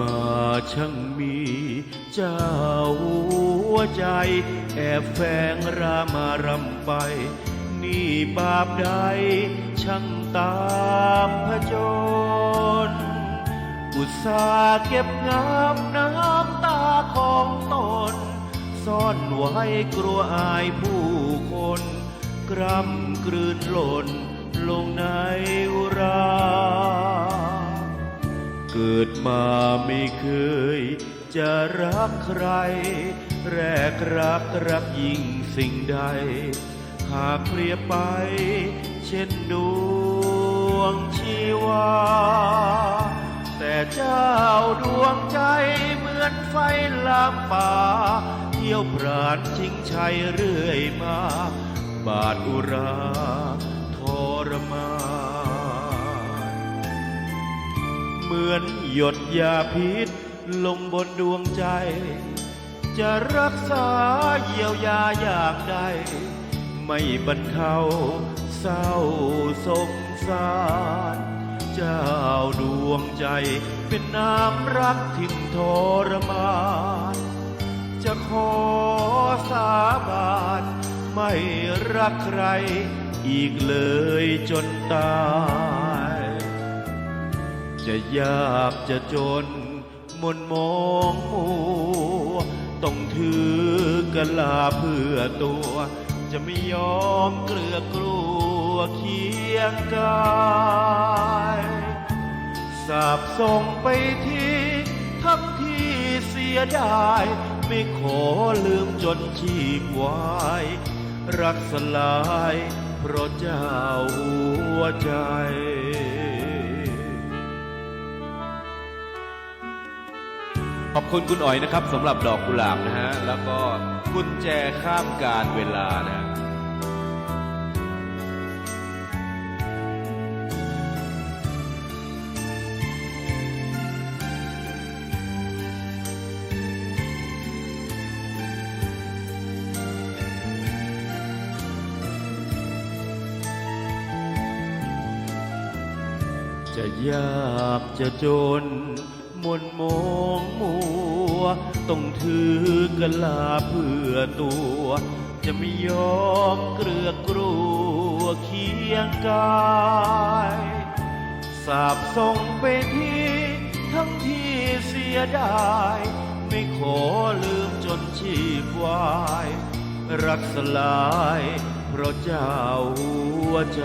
มาช่างมีเจ้าหัวใจ แอบแฝงรามารำไป นี่บาปใดช่างตามผจญอุตส่าห์เก็บงามน้ำตาของตน ซ่อนไว้กลัวอายผู้คนกรำกลืนหล่นลงในรา เกิดมาไม่เคย จะรักใคร แรกรักรักยิ่งสิ่งใด หากเปรียบไป เช่นดวงชีวา แต่เจ้าดวงใจเหมือนไฟลามป่า เที่ยวพรานชิงชัยเรื่อยมา บาดอุราทรมาน เหมือนหยดยาพิษ ลงบนดวงใจ จะรักษาเยียวยาอย่างใด ไม่บรรเทาเศร้าสงสาร เจ้าดวงใจเป็นน้ำรักทิ่มทรมาน จะขอสาบานไม่รักใครอีกเลยจนตาย จะยากจะจนมนมองมัวต้องถือกะลาเพื่อตัว จะไม่ยอมเกลือกลัวเคียงกายสาบส่งไปที่ทั้งที่เสียดาย ไม่ขอลืมจนชีพวาย รักสลายเพราะเจ้าหัวใจ ขอบคุณคุณอ๋อยนะครับสำหรับดอกกุหลาบนะฮะ แล้วก็กุญแจข้ามการเวลานะ จะยากจะจนมนมองมัว ต้องถือกะลาเพื่อตัว จะไม่ยอมเกลือกลัวเคียงกายสาบส่งไปที่ทั้งที่เสียดาย ไม่ขอลืมจนชีพวาย รักสลายเพราะเจ้าหัวใจ